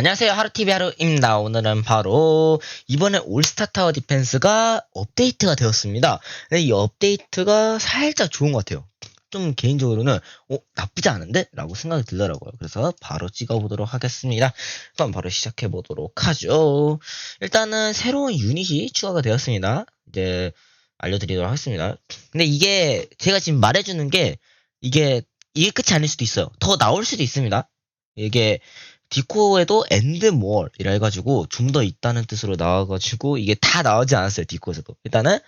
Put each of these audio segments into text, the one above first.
안녕하세요. 하루TV 하루입니다. 오늘은 바로 이번에 올스타 타워 디펜스가 업데이트가 되었습니다. 근데 이 업데이트가 살짝 좋은 것 같아요. 좀 개인적으로는 어, 나쁘지 않은데? 라고 생각이 들더라고요. 그래서 바로 찍어보도록 하겠습니다. 그럼 바로 시작해보도록 하죠. 일단은 새로운 유닛이 추가가 되었습니다. 이제 알려드리도록 하겠습니다. 근데 이게 제가 지금 말해주는 게 이게 이게 끝이 아닐 수도 있어요. 더 나올 수도 있습니다. 이게 디코에도 엔드몰이라 해가지고 좀 더 있다는 뜻으로 나와가지고 이게 다 나오지 않았어요 디코에서도. 일단은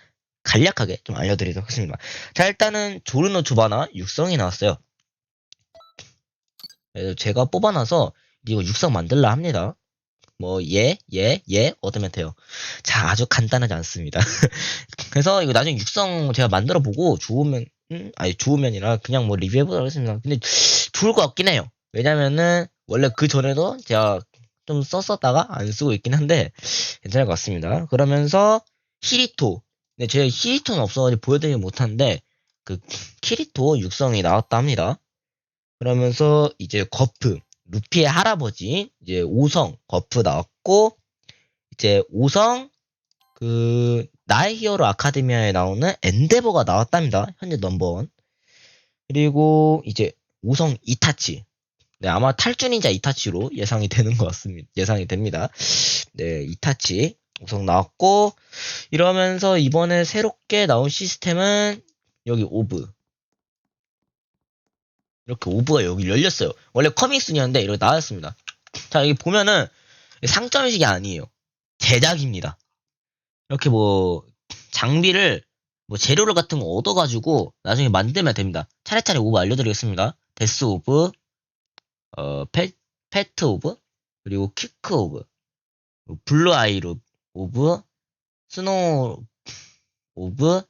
간략하게 좀 알려드리도록 하겠습니다. 자 일단은 조르노 조바나 육성이 나왔어요. 그래서 제가 뽑아놔서 이거 육성 만들라 합니다. 뭐 예, 예, 예 얻으면 돼요. 자 아주 간단하지 않습니다. 그래서 이거 나중에 육성 제가 만들어 보고 좋으면 음? 아니 좋으면이라 그냥 뭐 리뷰해보도록 하겠습니다. 근데 좋을 것 같긴 해요. 왜냐면은 원래 그 전에도 제가 좀 썼었다가 안 쓰고 있긴 한데 괜찮을 것 같습니다. 그러면서 히리토. 근데 제가 히리토는 없어가지고 보여드리지 못하는데 그 키리토 육성이 나왔다 합니다. 그러면서 이제 거프 루피의 할아버지 이제 오성 거프 나왔고 이제 오성 그 나의 히어로 아카데미아에 나오는 엔데버가 나왔답니다. 현재 넘버원. 그리고 이제 오성 이타치 네, 아마 탈주닌자 이타치로 예상이 되는 것 같습니다. 예상이 됩니다. 네, 이타치 우선 나왔고, 이러면서 이번에 새롭게 나온 시스템은 여기 오브. 이렇게 오브가 여기 열렸어요. 원래 커밍순이었는데 이렇게 나왔습니다. 자, 여기 보면은 상점식이 아니에요. 제작입니다. 이렇게 뭐, 장비를, 뭐 재료를 같은 거 얻어가지고 나중에 만들면 됩니다. 차례차례 오브 알려드리겠습니다. 데스 오브, 어, 페, 페트 오브, 그리고 키크 오브, 블루 아이루 오브, 스노우 오브,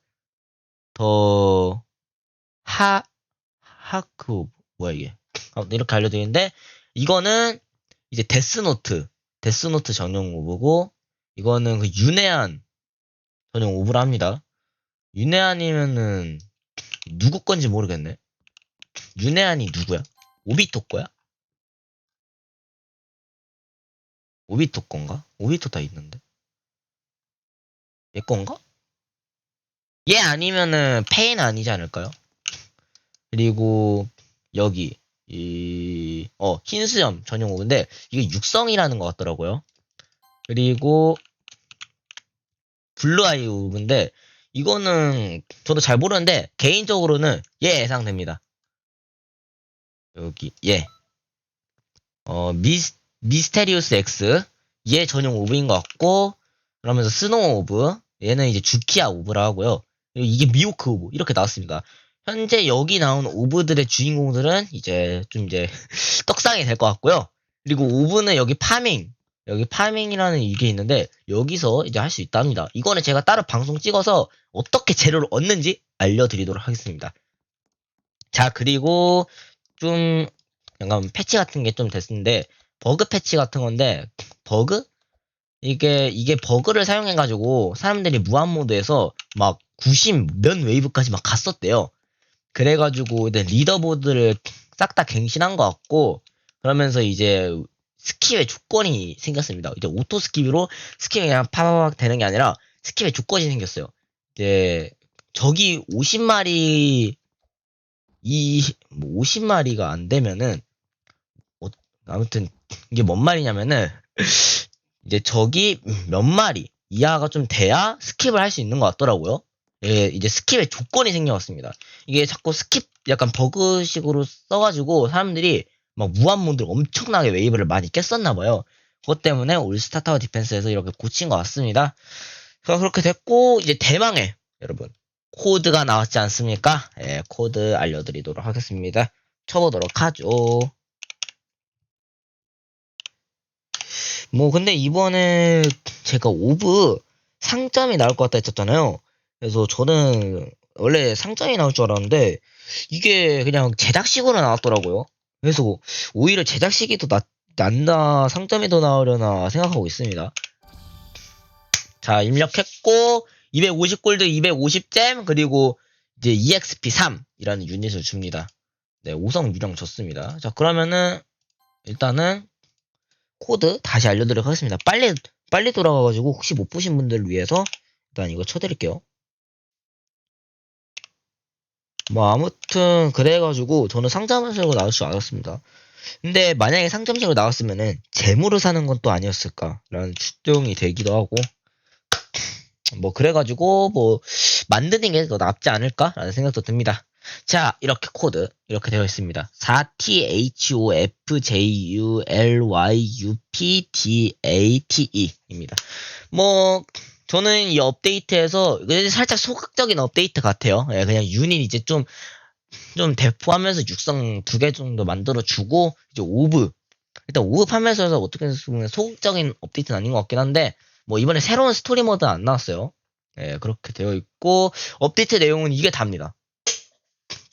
더, 하, 하크 오브, 뭐야 이게. 어, 이렇게 알려드리는데, 이거는 이제 데스노트, 데스노트 전용 오브고, 이거는 그 윤회한 전용 오브라 합니다. 윤회한이면은, 누구 건지 모르겠네. 윤회한이 누구야? 오비토 거야? 오비토 건가? 오비토 다 있는데. 얘 건가? 얘 아니면은 페인 아니지 않을까요? 그리고 여기 이 어, 흰수염 전용 오브인데 이게 육성이라는 것 같더라고요. 그리고 블루 아이 오브인데 이거는 저도 잘 모르는데 개인적으로는 얘 예상됩니다. 여기 얘. 어, 미스 미스테리우스 X 얘 전용 오브인 것 같고 그러면서 스노우 오브 얘는 이제 주키아 오브라 하고요. 이게 미오크 오브 이렇게 나왔습니다. 현재 여기 나온 오브들의 주인공들은 이제 좀 이제 떡상이 될 것 같고요. 그리고 오브는 여기 파밍 여기 파밍이라는 이게 있는데 여기서 이제 할 수 있답니다. 이거는 제가 따로 방송 찍어서 어떻게 재료를 얻는지 알려드리도록 하겠습니다. 자 그리고 좀 약간 패치 같은 게 좀 됐는데 버그 패치 같은 건데 버그? 이게 이게 버그를 사용해 가지고 사람들이 무한 모드에서 막 90 몇 웨이브까지 막 갔었대요. 그래 가지고 리더보드를 싹 다 갱신한 것 같고 그러면서 이제 스킵의 조건이 생겼습니다. 이제 오토 스킵으로 스킵이 그냥 파바박 되는 게 아니라 스킵의 조건이 생겼어요. 이제 적이 50마리 이뭐 50마리가 안 되면은 어, 아무튼 이게 뭔 말이냐면은 이제 적이 몇 마리 이하가 좀 돼야 스킵을 할 수 있는 것 같더라고요. 예, 이제 스킵의 조건이 생겨왔습니다. 이게 자꾸 스킵 약간 버그식으로 써가지고 사람들이 막 무한 모드로 엄청나게 웨이브를 많이 깼었나 봐요. 그것 때문에 올스타 타워 디펜스에서 이렇게 고친 것 같습니다. 그렇게 됐고 이제 대망의 여러분 코드가 나왔지 않습니까? 예, 코드 알려드리도록 하겠습니다. 쳐보도록 하죠. 뭐 근데 이번에 제가 오브 상점이 나올 것 같다 했었잖아요. 그래서 저는 원래 상점이 나올 줄 알았는데 이게 그냥 제작식으로 나왔더라고요. 그래서 오히려 제작식이 더 낫, 낫나 상점이 더 나오려나 생각하고 있습니다. 자 입력했고 250골드 250잼 그리고 이제 EXP3 이라는 유닛을 줍니다. 네 5성 유령 줬습니다. 자 그러면은 일단은 코드 다시 알려드리도록 하겠습니다. 빨리, 빨리 돌아가가지고 혹시 못 보신 분들을 위해서 일단 이거 쳐드릴게요. 뭐 아무튼 그래가지고 저는 상점식으로 나올 줄 알았습니다. 근데 만약에 상점식으로 나왔으면은 재물을 사는 건 또 아니었을까라는 추정이 되기도 하고 뭐 그래가지고 뭐 만드는 게 더 낫지 않을까라는 생각도 듭니다. 자 이렇게 코드 이렇게 되어 있습니다. 4THOFJULYUPDATE입니다. 뭐 저는 이 업데이트에서 살짝 소극적인 업데이트 같아요. 예, 그냥 유닛 이제 좀좀 대포하면서 육성 두 개 정도 만들어 주고 이제 오브 일단 오브 판매에서 어떻게 보면 소극적인 업데이트는 아닌 것 같긴 한데 뭐 이번에 새로운 스토리 모드 안 나왔어요. 예, 그렇게 되어 있고 업데이트 내용은 이게 답니다.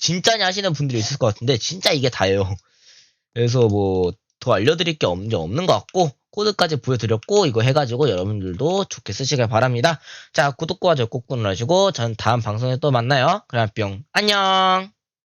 진짜냐 하시는 분들이 있을 것 같은데 진짜 이게 다예요. 그래서 뭐 더 알려드릴 게 없는 없는 것 같고 코드까지 보여드렸고 이거 해가지고 여러분들도 좋게 쓰시길 바랍니다. 자 구독과 좋아요 꼭 눌러주시고 전 다음 방송에 또 만나요. 그럼 뿅 안녕.